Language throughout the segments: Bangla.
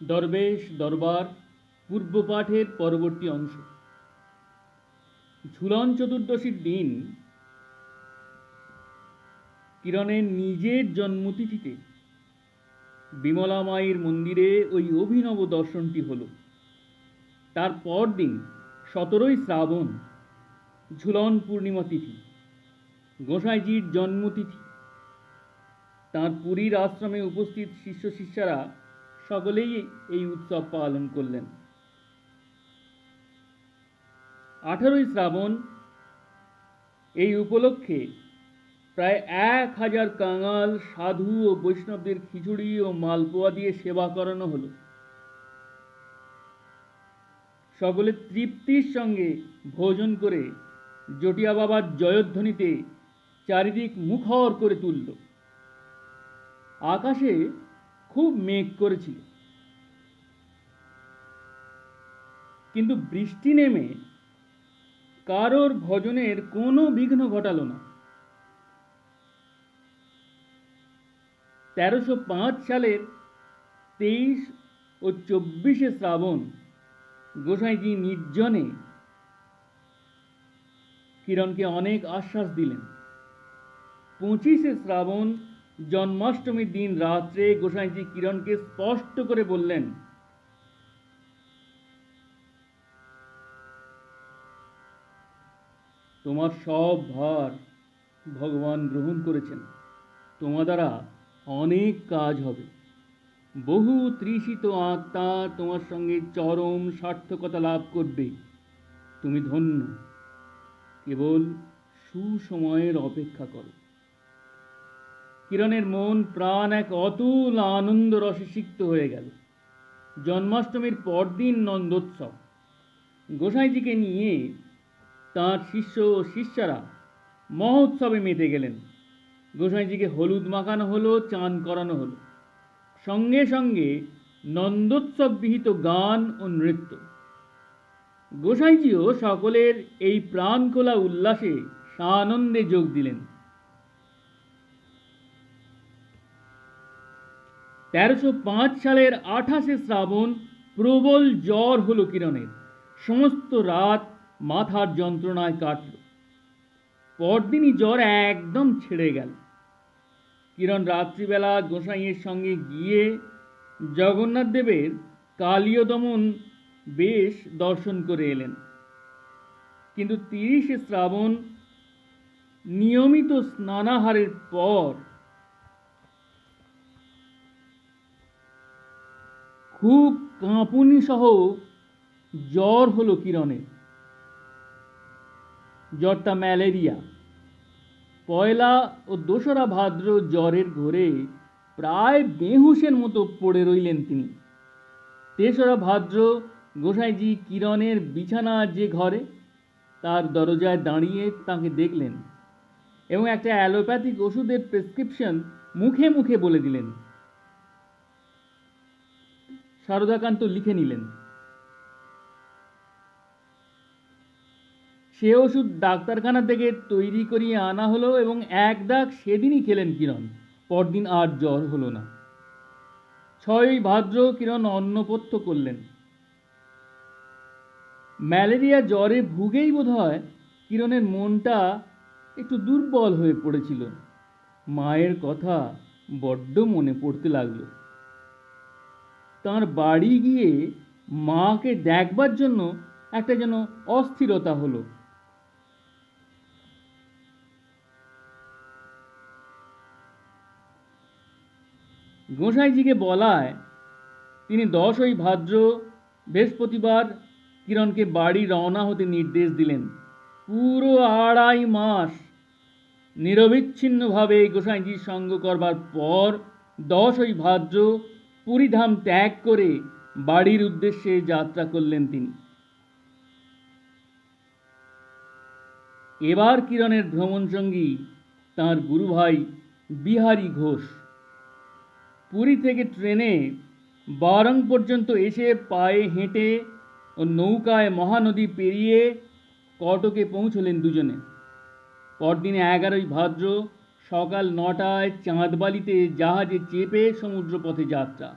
দরবেশ, দরবার, পূর্বপাঠের পরবর্তী অংশ। ঝুলন চতুর্দশীর দিন কিরণের নিজের জন্মতিথিতে বিমলা মায়ের মন্দিরে ওই অভিনব দর্শনটি হল। তার পরদিন সতেরোই শ্রাবণ ঝুলন পূর্ণিমা তিথি, গোসাইজির জন্মতিথি। তাঁর পুরীর আশ্রমে উপস্থিত শিষ্য শিষ্যারা সকলেই এই উৎসব পালন করলেন। আঠারোই শ্রাবণ এই উপলক্ষে প্রায় এক হাজার কাঙাল, সাধু ও বৈষ্ণবদের খিচুড়ি ও মালপোয়া দিয়ে সেবা করানো হলো। সকলে তৃপ্তির সঙ্গে ভোজন করে জটিয়া বাবার জয়ধ্বনিতে চারিদিক মুখর করে তুলল। আকাশে খুব মেঘ করেছিল। কিন্তু বৃষ্টি নেমে কারোর ভজনের কোনো বিঘ্ন ঘটালো না। তেরোশো পাঁচ সালের তেইশ ও চব্বিশে শ্রাবণ গোসাইজি নির্জনে কিরণকে অনেক আশ্বাস দিলেন। পঁচিশে শ্রাবণ জন্মাষ্টমীর দিন রাত্রে গোসাইজি কিরণকে স্পষ্ট করে বললেন, তোমার সব ভার ভগবান গ্রহণ করেছেন। তোমার দ্বারা অনেক কাজ হবে। বহু তৃষিত আত্মা তোমার সঙ্গে চরম সার্থকতা লাভ করবে। তুমি ধন্য। কেবল সুসময়ের অপেক্ষা করো। কিরণের মন, প্রাণ এক অতুল আনন্দ রসে সিক্ত হয়ে গেল। জন্মাষ্টমীর পরদিন নন্দোৎসব। গোসাইজিকে নিয়ে তাঁর শিষ্য ও শিষ্যারা মহোৎসবে মেতে গেলেন। গোসাইজিকে হলুদ মাখানো হলো, চান করানো হলো। সঙ্গে সঙ্গে নন্দোৎসব বিহিত গান ও নৃত্য। গোসাইজিও সকলের এই প্রাণখোলা উল্লাসে সানন্দে যোগ দিলেন। তেরোশো পাঁচ সালের আঠাশে শ্রাবণ প্রবল জ্বর হলো কিরণের। সমস্ত রাত মাথার যন্ত্রণায় কাটল। পরদিনই জ্বর একদম ছেড়ে গেল। কিরণ রাত্রিবেলা গোসাইয়ের সঙ্গে গিয়ে জগন্নাথ দেবের কালীয় দমন বেশ দর্শন করে এলেন। কিন্তু তিরিশে শ্রাবণ নিয়মিত স্নানাহারের পর খুব কাঁপুনি সহ জ্বর হলো কিরণের জ্বরটা ম্যালেরিয়া। পয়লা ও দোসরা ভাদ্র জ্বরের ঘোরে প্রায় বেহুশের মতো পড়ে রইলেন তিনি। তেসরা ভাদ্র গোসাইজি কিরণের বিছানা যে ঘরে, তার দরজায় দাঁড়িয়ে তাকে দেখলেন এবং একটা অ্যালোপ্যাথিক ওষুধের প্রেসক্রিপশন মুখে মুখে বলে দিলেন। শারদাকান্ত লিখে নিলেন। সে ওষুধ ডাক্তারখানা থেকে তৈরি করিয়ে আনা হলো এবং এক দাগ সেদিনই খেলেন কিরণ। পরদিন আর জ্বর হলো না। ছয়ই ভাদ্র কিরণ অন্নপথ্য করলেন। ম্যালেরিয়া জ্বরে ভুগেই বোধ হয় কিরণের মনটা একটু দুর্বল হয়ে পড়েছিল। মায়ের কথা বড্ড মনে পড়তে লাগল। তার বাড়ি গিয়ে মাকে দেখবার জন্য একটা যেন অস্থিরতা হলো। গোসাইজিকে বলায়, তিনি দশই ভাদ্র বৃহস্পতিবার কিরণকে বাড়ি রওনা হতে নির্দেশ দিলেন। পুরো আড়াই মাস নিরবিচ্ছিন্নভাবে গোসাইজির সঙ্গ করবার পর দশই ভাদ্র পুরীধাম ত্যাগ করে বাড়ির উদ্দেশ্যে যাত্রা করলেন তিনি। এবার কিরণের ভ্রমণসঙ্গী তাঁর গুরুভাই বিহারী ঘোষ। পুরী থেকে ট্রেনে বারং পর্যন্ত এসে পায়ে হেঁটে ও নৌকায় মহানদী পেরিয়ে কটকে পৌঁছলেন দুজনে। পরদিনে এগারোই ভাদ্র সকাল নটায় চাঁদবালিতে জাহাজে চেপে সমুদ্রপথে যাত্রা।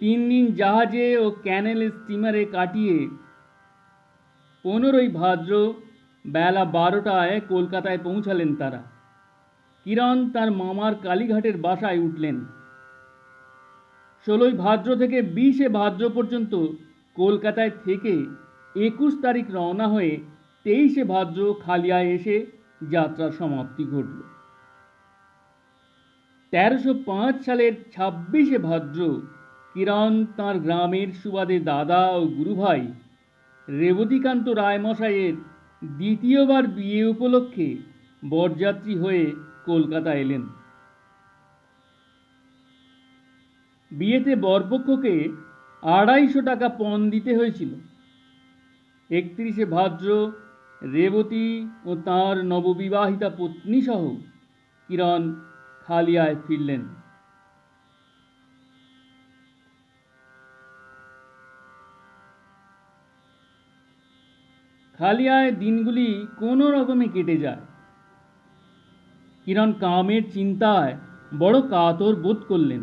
তিন দিন জাহাজে ও ক্যানেল স্টিমারে কাটিয়ে পনেরোই ভাদ্র বেলা বারোটায় কলকাতায় পৌঁছালেন তারা। কিরণ তার মামার কালীঘাটের বাসায় উঠলেন। ষোলোই ভাদ্র থেকে বিশে ভাদ্র পর্যন্ত কলকাতায় থেকে একুশ তারিখ রওনা হয়ে তেইশে ভাদ্র খালিয়ায় এসে যাত্রার সমাপ্তি ঘটল। তেরোশো পাঁচ সালের ছাব্বিশে ভাদ্র কিরণ তাঁর গ্রামের সুবাদে দাদা ও গুরুভাই রেবতীকান্ত রায়মশাইয়ের দ্বিতীয়বার বিয়ে উপলক্ষে বরযাত্রী হয়ে কলকাতা এলেন। বিয়েতে বরপক্ষকে আড়াইশো টাকা পণ দিতে হয়েছিল। একত্রিশে ভাদ্র রেবতী ও তাঁর নববিবাহিতা পত্নীসহ কিরণ খালিয়ায় ফিরলেন। খালিয়ায় দিনগুলি কোনো রকমে কেটে যায়। কিরণ কামের চিন্তায় বড় কাতর বোধ করলেন।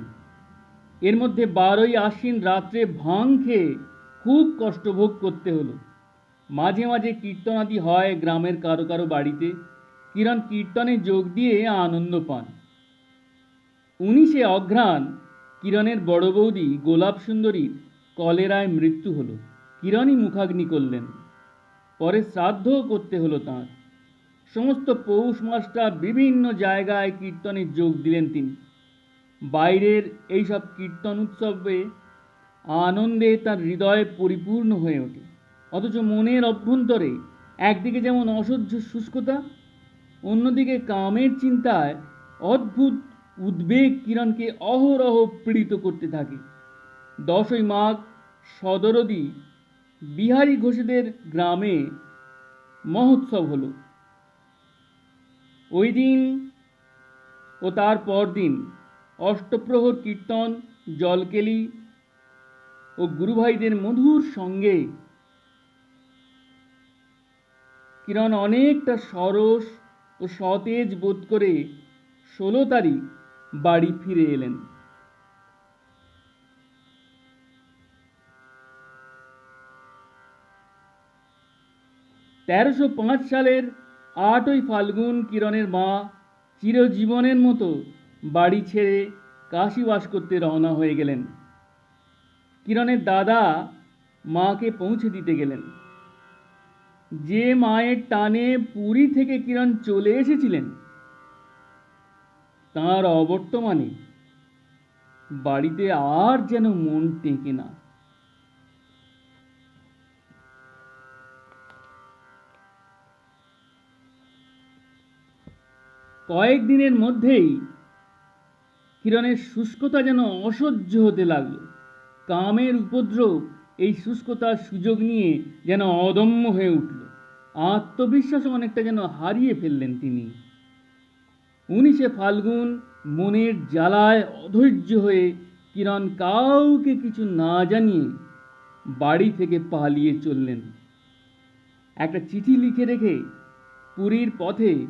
এর মধ্যে বারোই আশ্বিন রাত্রে ভাং খেয়ে খুব কষ্ট ভোগ করতে হলো। মাঝে মাঝে কীর্তনাদি হয় গ্রামের কারও কারও বাড়িতে। কিরণ কীর্তনে যোগ দিয়ে আনন্দ পান। উনিশে অঘ্রাণ কিরণের বড় বৌদি গোলাপ সুন্দরীর কলেরায় মৃত্যু হলো। কিরণই মুখাগ্নি করলেন। পরে শ্রাদ্ধও করতে হলো তাঁর। সমস্ত পৌষ মাসটা বিভিন্ন জায়গায় কীর্তনে যোগ দিলেন তিনি। বাইরের এইসব কীর্তন উৎসবে আনন্দে তার হৃদয় পরিপূর্ণ হয়ে ওঠে। অথচ মনের অভ্যন্তরে একদিকে যেমন অসহ্য শুষ্কতা, অন্যদিকে কামের চিন্তায় অদ্ভুত উদ্বেগ কিরণকে অহরহ পীড়িত করতে থাকে। দশই মাঘ সদরদি বিহারী ঘোষেদের গ্রামে মহোৎসব হলো। ওই দিন ও তার পরদিন অষ্টপ্রহর কীর্তন, জলকেলি ও গুরুভাইদের মধুর সঙ্গে কিরণ অনেকটা সরস ও সতেজ বোধ করে ষোলো তারিখ বাড়ি ফিরে এলেন। তেরোশো পাঁচ সালের আটই ফাল্গুন কিরণের মা চিরজীবনের মতো বাড়ি ছেড়ে কাশিবাস করতে রওনা হয়ে গেলেন। কিরণের দাদা মাকে পৌঁছে দিতে গেলেন। যে মায়ের টানে পুরী থেকে কিরণ চলে এসেছিলেন, তাঁর অবর্তমানে বাড়িতে আর যেন মন টেকে না। কয়েকদিনের মধ্যেই কিরণের শুষ্কতা যেন অসহ্য হতে লাগল। কামের উপদ্রব এই শুষ্কতার সুযোগ নিয়ে যেন অদম্য হয়ে উঠল। আত্মবিশ্বাস অনেকটা যেন হারিয়ে ফেললেন তিনি। উনিশে ফাল্গুন মনের জ্বালায় অধৈর্য হয়ে কিরণ কাউকে কিছু না জানিয়ে বাড়ি থেকে পালিয়ে চললেন। একটা চিঠি লিখে রেখে পুরীর পথে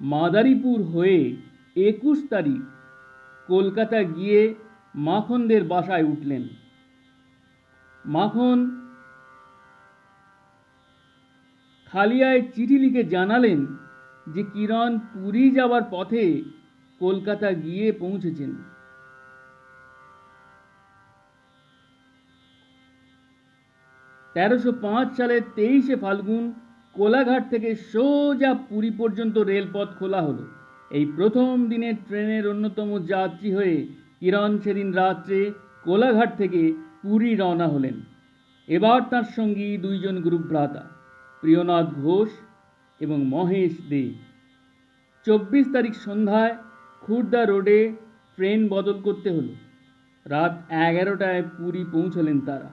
মাদারীপুর হয়ে একুশ তারিখ কলকাতা গিয়ে মাখনদের বাসায় উঠলেন। মাখন খালিয়ায় চিঠি লিখে জানালেন যে কিরণ পুরী যাওয়ার পথে কলকাতা গিয়ে পৌঁছেছেন। তেরোশো পাঁচ সালের তেইশে ফাল্গুন কোলাঘাট থেকে সোজা পুরী পর্যন্ত রেলপথ খোলা হলো। এই প্রথম দিনের ট্রেনের অন্যতম যাত্রী হয়ে কিরণ সেদিন রাত্রে কোলাঘাট থেকে পুরী রওনা হলেন। এবার তার সঙ্গী দুইজন গ্রুপ ভ্রাতা প্রিয়নাথ ঘোষ এবং মহেশ দে। চব্বিশ তারিখ সন্ধ্যায় খুর্দা রোডে ট্রেন বদল করতে হলো। রাত এগারোটায় পুরী পৌঁছলেন তারা।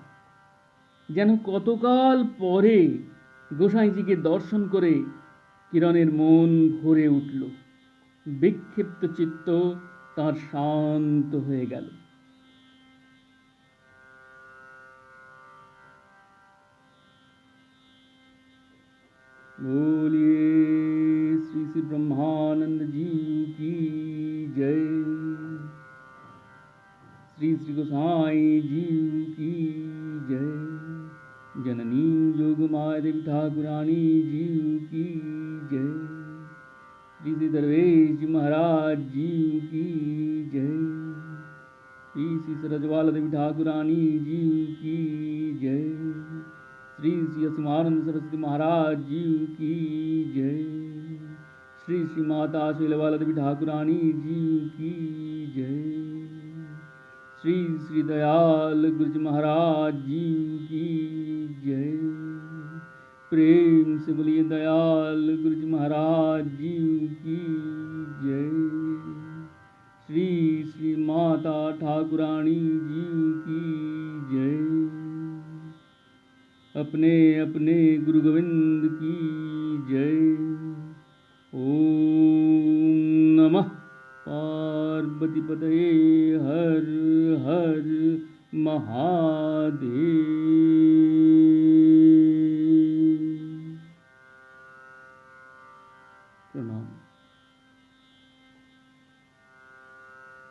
যেন কতকাল পরে গোসাইজিকে দর্শন করে কিরণের মন ভরে উঠল। বিক্ষিপ্ত চিত্ত তার শান্ত হয়ে গেল। बोलिए श्री श्री ब्रह्मानंद जी की जय। श्री श्री गोसाई जीव की जय। जननी जोग माया देवी ठाकुरानी जीव की जय। श्री श्री दरवेश जी महाराज जीव की जय। श्री श्री सरजवाला देवी ठाकुरानी जीव की जय। श्री श्री असीमानंद सरस्वती महाराज जी की जय। श्री श्री माता शैलवाला देवी ठाकुरानी जी की जय। श्री श्री दयाल गुरुजी महाराज जी की जय। प्रेम से बोलिए दयाल गुरुज महाराज जी की जय। श्री श्री माता ठाकुरानी जी की जय। अपने अपने गुरु गोविंद की जय। ओम नमः पार्वती पतये